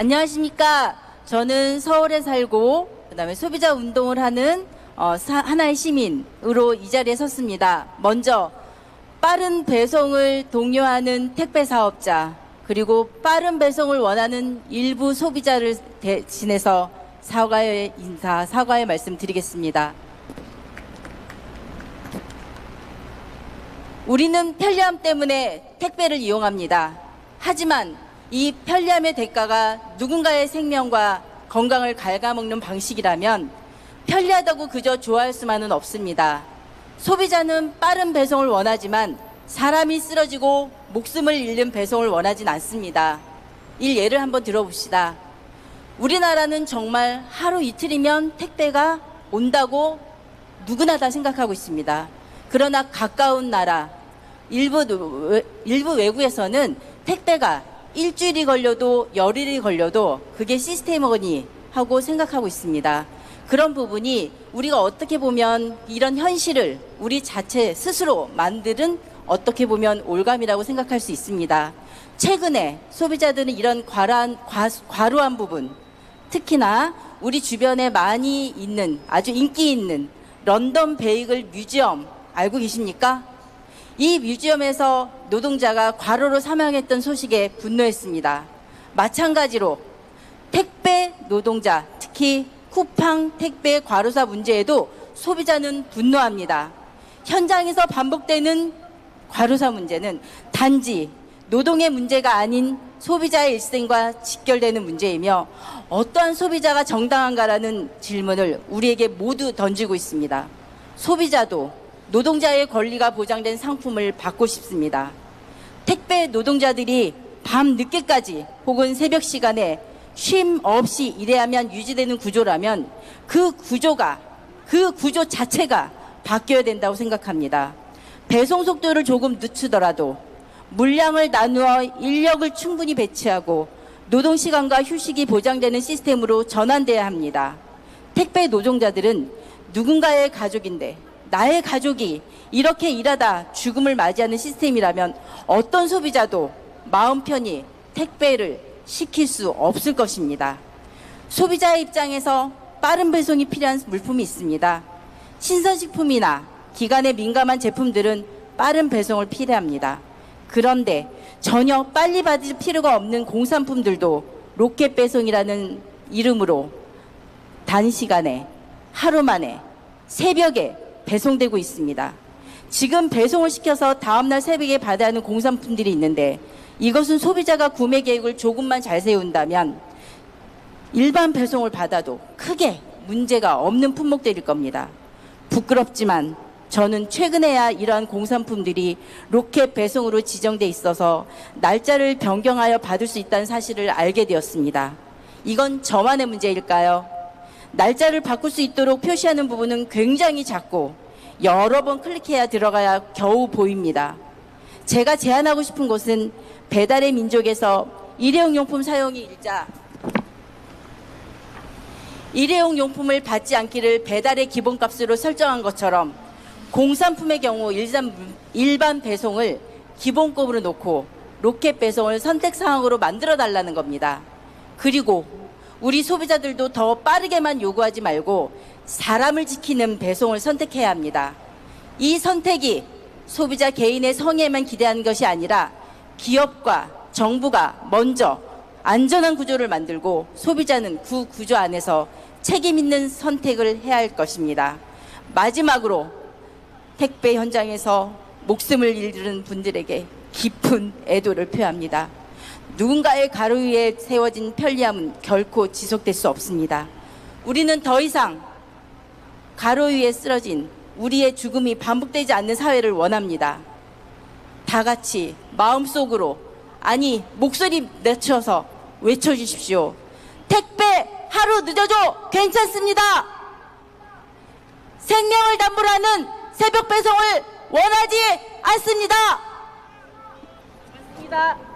안녕하십니까. 저는 서울에 살고 그다음에 소비자 운동을 하는 어, 사- 하나의 시민으로 이 자리에 섰습니다. 먼저 빠른 배송을 독려하는 택배 사업자 그리고 빠른 배송을 원하는 일부 소비자를 대신해서 사과의 인사, 사과의 말씀 드리겠습니다. 우리는 편리함 때문에 택배를 이용합니다. 하지만 이 편리함의 대가가 누군가의 생명과 건강을 갉아먹는 방식이라면 편리하다고 그저 좋아할 수만은 없습니다. 소비자는 빠른 배송을 원하지만 사람이 쓰러지고 목숨을 잃는 배송을 원하진 않습니다. 이 예를 한번 들어봅시다. 우리나라는 정말 하루 이틀이면 택배가 온다고 누구나 다 생각하고 있습니다. 그러나 가까운 나라, 일부, 외- 일부 외국에서는 택배가 일주일이 걸려도 열일이 걸려도 그게 시스템이니 하고 생각하고 있습니다. 그런 부분이 우리가 어떻게 보면 이런 현실을 우리 자체 스스로 만드는 어떻게 보면 올감이라고 생각할 수 있습니다. 최근에 소비자들은 이런 과란, 과, 과로한 부분, 특히나 우리 주변에 많이 있는 아주 인기 있는 런던 베이글 뮤지엄 알고 계십니까? 이 뮤지엄에서 노동자가 과로로 사망했던 소식에 분노했습니다. 마찬가지로 택배 노동자, 특히 쿠팡 택배 과로사 문제에도 소비자는 분노합니다. 현장에서 반복되는 과로사 문제는 단지 노동의 문제가 아닌 소비자의 일생과 직결되는 문제이며 어떠한 소비자가 정당한가라는 질문을 우리에게 모두 던지고 있습니다. 소비자도 노동자의 권리가 보장된 상품을 받고 싶습니다. 택배 노동자들이 밤 늦게까지 혹은 새벽 시간에 쉼 없이 일해야만 유지되는 구조라면 그 구조가 그 구조 자체가 바뀌어야 된다고 생각합니다. 배송 속도를 조금 늦추더라도 물량을 나누어 인력을 충분히 배치하고 노동 시간과 휴식이 보장되는 시스템으로 전환돼야 합니다. 택배 노동자들은 누군가의 가족인데 나의 가족이 이렇게 일하다 죽음을 맞이하는 시스템이라면 어떤 소비자도 마음 편히 택배를 시킬 수 없을 것입니다. 소비자의 입장에서 빠른 배송이 필요한 물품이 있습니다. 신선식품이나 기간에 민감한 제품들은 빠른 배송을 필요합니다. 그런데 전혀 빨리 받을 필요가 없는 공산품들도 로켓 배송이라는 이름으로 단시간에 하루 만에 새벽에 배송되고 있습니다. 지금 배송을 시켜서 다음날 새벽에 받아야 하는 공산품들이 있는데 이것은 소비자가 구매 계획을 조금만 잘 세운다면 일반 배송을 받아도 크게 문제가 없는 품목들일 겁니다. 부끄럽지만 저는 최근에야 이러한 공산품들이 로켓 배송으로 지정돼 있어서 날짜를 변경하여 받을 수 있다는 사실을 알게 되었습니다. 이건 저만의 문제일까요? 날짜를 바꿀 수 있도록 표시하는 부분은 굉장히 작고 여러 번 클릭해야 들어가야 겨우 보입니다. 제가 제안하고 싶은 것은 배달의 민족에서 일회용 용품 사용이 일자 일회용 용품을 받지 않기를 배달의 기본값으로 설정한 것처럼 공산품의 경우 일반, 배송을 기본급으로 놓고 로켓 배송을 선택 사항으로 만들어 달라는 겁니다. 그리고 우리 소비자들도 더 빠르게만 요구하지 말고 사람을 지키는 배송을 선택해야 합니다. 이 선택이 소비자 개인의 성에만 기대하는 것이 아니라 기업과 정부가 먼저 안전한 구조를 만들고 소비자는 그 구조 안에서 책임 있는 선택을 해야 할 것입니다. 마지막으로 택배 현장에서 목숨을 잃은 분들에게 깊은 애도를 표합니다. 누군가의 가로 위에 세워진 편리함은 결코 지속될 수 없습니다. 우리는 더 이상 가로 위에 쓰러진 우리의 죽음이 반복되지 않는 사회를 원합니다. 다 같이 마음속으로 아니 목소리 내쳐서 외쳐주십시오. 택배 하루 늦어도 괜찮습니다. 생명을 담보로 하는 새벽 배송을 원하지 않습니다. 고맙습니다.